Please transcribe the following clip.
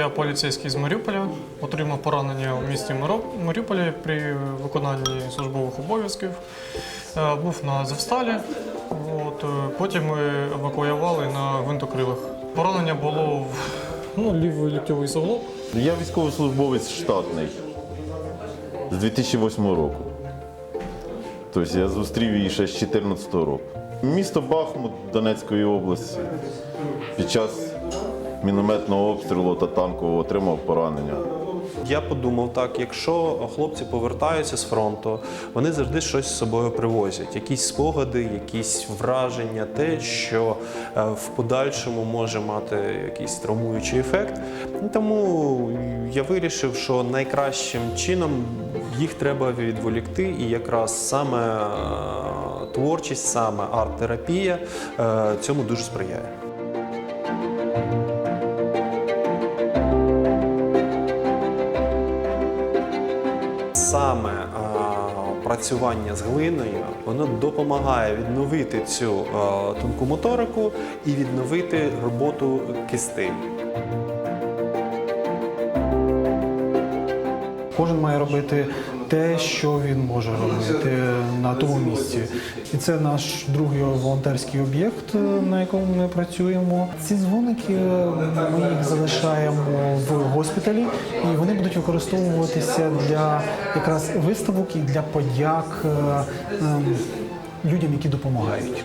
Я поліцейський з Маріуполя, отримав поранення у місті Маріуполі при виконанні службових обов'язків. Е, Був на Завсталі. От, е, потім ми евакуювали на гвинтокрилах. Поранення було в ну, лівий ліктьовий суглоб. Я військовослужбовець штатний з 2008 року. Тобто я зустрів її ще з 2014 року. Місто Бахмут Донецької області під час мінометного обстрілу та танкового отримав поранення. Я подумав так, якщо хлопці повертаються з фронту, вони завжди щось з собою привозять, якісь спогади, якісь враження, те, що е, в подальшому може мати якийсь травмуючий ефект. Тому я вирішив, що найкращим чином їх треба відволікти, і якраз саме е, творчість, саме арт-терапія е, цьому дуже сприяє. Саме працювання з глиною воно допомагає відновити цю тонку моторику і відновити роботу кистей. Кожен має робити те, що він може робити на тому місці. І це наш другий волонтерський об'єкт, на якому ми працюємо. Ці дзвоники ми їх залишаємо в госпіталі, і вони будуть використовуватися для якраз виставок і для подяк е, ем, людям, які допомагають.